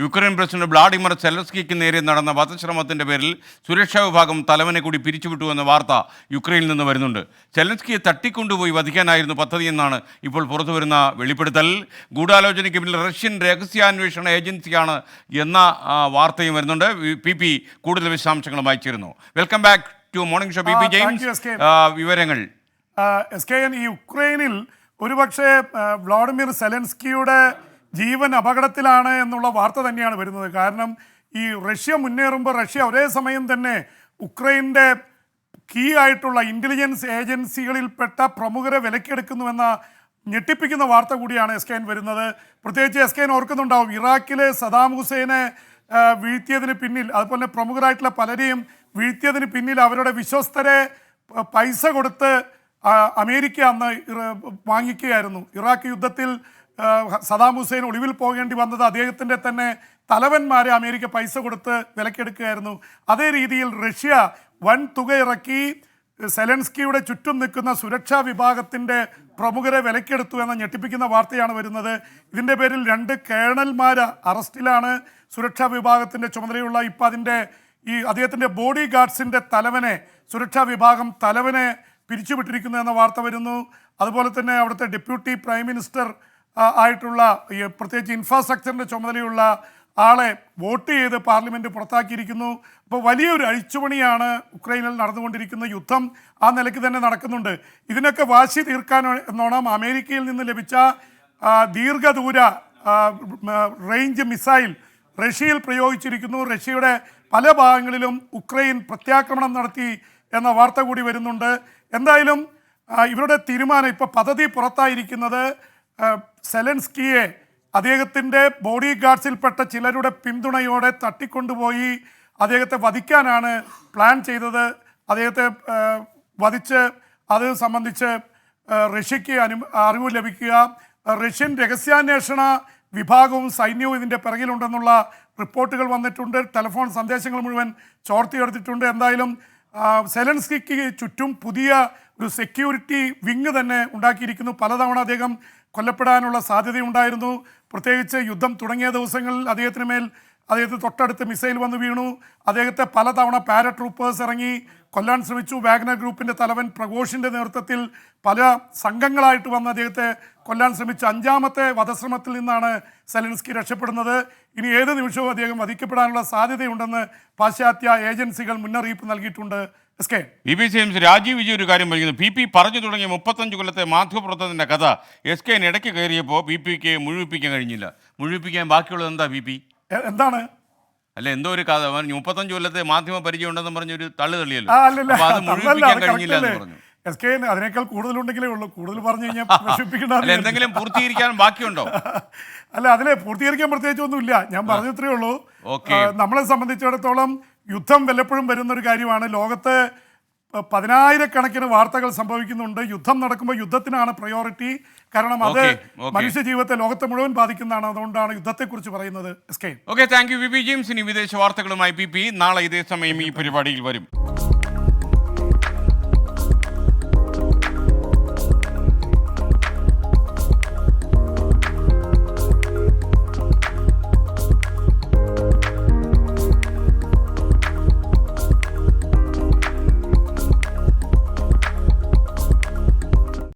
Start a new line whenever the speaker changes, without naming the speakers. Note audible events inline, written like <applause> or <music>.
Ukraine president Vladimir സെലസ്കിക്ക് നേരെ നടന്ന വധശ്രമത്തിന്റെ പേരിൽ സുരക്ഷാ വിഭാഗം തലവനെ കൂടി പിരിച്ചുവിട്ടു എന്ന വാർത്ത യുക്രൈനിൽ നിന്ന് വരുന്നുണ്ട്. സെലൻസ്കിയെ തട്ടിക്കൊണ്ടുപോയി വധിക്കാനായിരുന്നു പദ്ധതി എന്നാണ് ഇപ്പോൾ പുറത്തുവരുന്ന വെളിപ്പെടുത്തൽ. ഗൂഢാലോചനയ്ക്ക് പിന്നിൽ റഷ്യൻ രഹസ്യാന്വേഷണ ഏജൻസിയാണ് എന്ന വാർത്തയും വരുന്നുണ്ട്. പി പി കൂടുതൽ വിശദാംശങ്ങളുമായി ചേരുന്നു. Welcome back to morning show P P James. വിവരങ്ങൾ.
എസ് കെ എൻ യുക്രൈനിൽ ഒരുപക്ഷെ വ്ളാഡിമിർ സെലൻസ്കിയുടെ ജീവൻ അപകടത്തിലാണ് എന്നുള്ള വാർത്ത തന്നെയാണ് വരുന്നത്. കാരണം ഈ റഷ്യ മുന്നേറുമ്പോൾ റഷ്യ ഒരേ സമയം തന്നെ ഉക്രൈന്റെ കീ ആയിട്ടുള്ള ഇന്റലിജൻസ് ഏജൻസികളിൽപ്പെട്ട പ്രമുഖരെ വിലക്കെടുക്കുന്നുവെന്ന ഞെട്ടിപ്പിക്കുന്ന വാർത്ത കൂടിയാണ് എസ് കെ എൻ വരുന്നത്. പ്രത്യേകിച്ച് എസ് കെ എൻ ഓർക്കുന്നുണ്ടാവും ഇറാഖിലെ സദാം ഹുസൈനെ വീഴ്ത്തിയതിന് പിന്നിൽ അതുപോലെ പ്രമുഖരായിട്ടുള്ള പലരെയും വീഴ്ത്തിയതിന് പിന്നിൽ അവരുടെ വിശ്വസ്തരെ പൈസ കൊടുത്ത് അമേരിക്ക അന്ന് വാങ്ങിക്കുകയായിരുന്നു. ഇറാഖ് യുദ്ധത്തിൽ സദാം ഹുസൈൻ ഒളിവിൽ പോകേണ്ടി വന്നത് അദ്ദേഹത്തിന്റെ തന്നെ തലവന്മാരെ അമേരിക്ക പൈസ കൊടുത്ത് വിലക്കെടുക്കുകയായിരുന്നു. അതേ രീതിയിൽ റഷ്യ വൻ തുക ഇറക്കി സെലൻസ്കിയുടെ ചുറ്റും നിൽക്കുന്ന സുരക്ഷാ വിഭാഗത്തിന്റെ പ്രമുഖരെ വിലക്കെടുത്തു എന്ന ഞെട്ടിപ്പിക്കുന്ന വാർത്തയാണ് വരുന്നത്. ഇതിന്റെ പേരിൽ രണ്ട് കേണൽമാർ അറസ്റ്റിലാണ് സുരക്ഷാ വിഭാഗത്തിന്റെ ചുമതലയുള്ള ഇപ്പം അതിന്റെ ഈ അദ്ദേഹത്തിന്റെ ബോഡി ഗാർഡ്സിന്റെ തലവനെ സുരക്ഷാ വിഭാഗം തലവനെ പിരിച്ചുവിട്ടിരിക്കുന്നു എന്ന വാർത്ത വരുന്നു. അതുപോലെ തന്നെ അവിടുത്തെ ഡെപ്യൂട്ടി പ്രൈം മിനിസ്റ്റർ ആയിട്ടുള്ള പ്രത്യേകിച്ച് ഇൻഫ്രാസ്ട്രക്ചറിന്റെ ചുമതലയുള്ള ആളെ വോട്ട് ചെയ്ത് പാർലമെന്റ് പുറത്താക്കിയിരിക്കുന്നു. അപ്പോൾ വലിയൊരു അഴിച്ചുപണിയാണ് ഉക്രൈനിൽ നടന്നുകൊണ്ടിരിക്കുന്ന യുദ്ധം ആ നിലയ്ക്ക് തന്നെ നടക്കുന്നുണ്ട്. ഇതിനൊക്കെ വാശി തീർക്കാൻ എന്നോണം അമേരിക്കയിൽ നിന്ന് ലഭിച്ച ദീർഘദൂര റേഞ്ച് മിസൈൽ റഷ്യയിൽ പ്രയോഗിച്ചിരിക്കുന്നു. റഷ്യയുടെ പല ഭാഗങ്ങളിലും ഉക്രൈൻ പ്രത്യാക്രമണം നടത്തി എന്ന വാർത്ത കൂടി വരുന്നുണ്ട്. എന്തായാലും ഇവരുടെ തീരുമാനം ഇപ്പോൾ പദ്ധതി പുറത്തായിരിക്കുന്നത് സെലൻസ്കിയെ അദ്ദേഹത്തിന്റെ ബോഡി ഗാർഡ്സിൽപ്പെട്ട ചിലരുടെ പിന്തുണയോടെ തട്ടിക്കൊണ്ടുപോയി അദ്ദേഹത്തെ വധിക്കാനാണ് പ്ലാൻ ചെയ്തത്. അദ്ദേഹത്തെ വധിച്ച് അത് സംബന്ധിച്ച് റഷ്യക്ക് അനു അറിവ് ലഭിക്കുക. റഷ്യൻ രഹസ്യാന്വേഷണ വിഭാഗവും സൈന്യവും ഇതിന്റെ പിറകിലുണ്ടെന്നുള്ള റിപ്പോർട്ടുകൾ വന്നിട്ടുണ്ട്. ടെലിഫോൺ സന്ദേശങ്ങൾ മുഴുവൻ ചോർത്തിയെടുത്തിട്ടുണ്ട്. എന്തായാലും സെലൻസ്കിക്ക് ചുറ്റും പുതിയ ഒരു സെക്യൂരിറ്റി വിങ് തന്നെ ഉണ്ടാക്കിയിരിക്കുന്നു. പലതവണ അദ്ദേഹം കൊല്ലപ്പെടാനുള്ള സാധ്യതയുണ്ടായിരുന്നു. പ്രത്യേകിച്ച് യുദ്ധം തുടങ്ങിയ ദിവസങ്ങളിൽ അദ്ദേഹത്തിന് മേൽ അദ്ദേഹത്തിന് തൊട്ടടുത്ത് മിസൈൽ വന്ന് വീണു. അദ്ദേഹത്തെ പലതവണ പാരട്രൂപ്പേഴ്സ് ഇറങ്ങി കൊല്ലാൻ ശ്രമിച്ചു. വാഗ്നർ ഗ്രൂപ്പിന്റെ തലവൻ പ്രഘോഷിന്റെ നേതൃത്വത്തിൽ പല സംഘങ്ങളായിട്ട് വന്ന് അദ്ദേഹത്തെ കൊല്ലാൻ ശ്രമിച്ചു. അഞ്ചാമത്തെ വധശ്രമത്തിൽ നിന്നാണ് സെലൻസ്കി രക്ഷപ്പെടുന്നത്. ഇനി ഏത് നിമിഷവും അദ്ദേഹം വധിക്കപ്പെടാനുള്ള സാധ്യതയുണ്ടെന്ന് പാശ്ചാത്യ ഏജൻസികൾ മുന്നറിയിപ്പ് നൽകിയിട്ടുണ്ട്. കെ
ബി ബി സി എംസ് രാജീവ് വിജയ് ഒരു കാര്യം പറയുന്നു. പി പി പറഞ്ഞു തുടങ്ങിയ മുപ്പത്തഞ്ച് കൊല്ലത്തെ മാധ്യമപ്രവർത്തനത്തിന്റെ കഥ എസ് കെ ഇടയ്ക്ക് കയറിയപ്പോൾ പി പിക്ക് മുഴുവിപ്പിക്കാൻ കഴിഞ്ഞില്ല. മുഴുവിപ്പിക്കാൻ ബാക്കിയുള്ളത് എന്താ പി പി
എന്താണ്?
അല്ല എന്തോ ഒരു കഥ. പറഞ്ഞു മുപ്പത്തഞ്ച് കൊല്ലത്തെ മാധ്യമ പരിചയം ഉണ്ടെന്ന് പറഞ്ഞൊരു തള്ളു തള്ളിയല്ലോ. അപ്പൊ അത് മുഴുവിപ്പിക്കാൻ കഴിഞ്ഞില്ല എന്ന് പറഞ്ഞു.
അല്ലേ? എസ് കെ അതിനേക്കാൾ കൂടുതലുണ്ടെങ്കിലേ ഉള്ളൂ. കൂടുതൽ പറഞ്ഞു കഴിഞ്ഞാൽ <laughs>
എന്തെങ്കിലും പൂർത്തീകരിക്കാൻ ബാക്കിയുണ്ടോ? <laughs>
അല്ല അതിലെ പൂർത്തീകരിക്കാൻ പ്രത്യേകിച്ച് ഒന്നുമില്ല ഞാൻ പറഞ്ഞത്രേ ഉള്ളൂ.
ഓക്കേ.
നമ്മളെ സംബന്ധിച്ചിടത്തോളം യുദ്ധം വല്ലപ്പോഴും വരുന്നൊരു കാര്യമാണ്. ലോകത്ത് പതിനായിരക്കണക്കിന് വാർത്തകൾ സംഭവിക്കുന്നുണ്ട്. യുദ്ധം നടക്കുമ്പോൾ യുദ്ധത്തിനാണ് പ്രയോറിറ്റി കാരണം അത്. മനുഷ്യ ജീവിതത്തെ ലോകത്തെ മുഴുവൻ ബാധിക്കുന്നതാണ്. അതുകൊണ്ടാണ് യുദ്ധത്തെക്കുറിച്ച് പറയുന്നത് S K.
Okay thank you V P James ഇനി വിദേശ വാർത്തകളുമായി പി പി നാളെ ഇതേ സമയം ഈ പരിപാടിയിൽ വരും.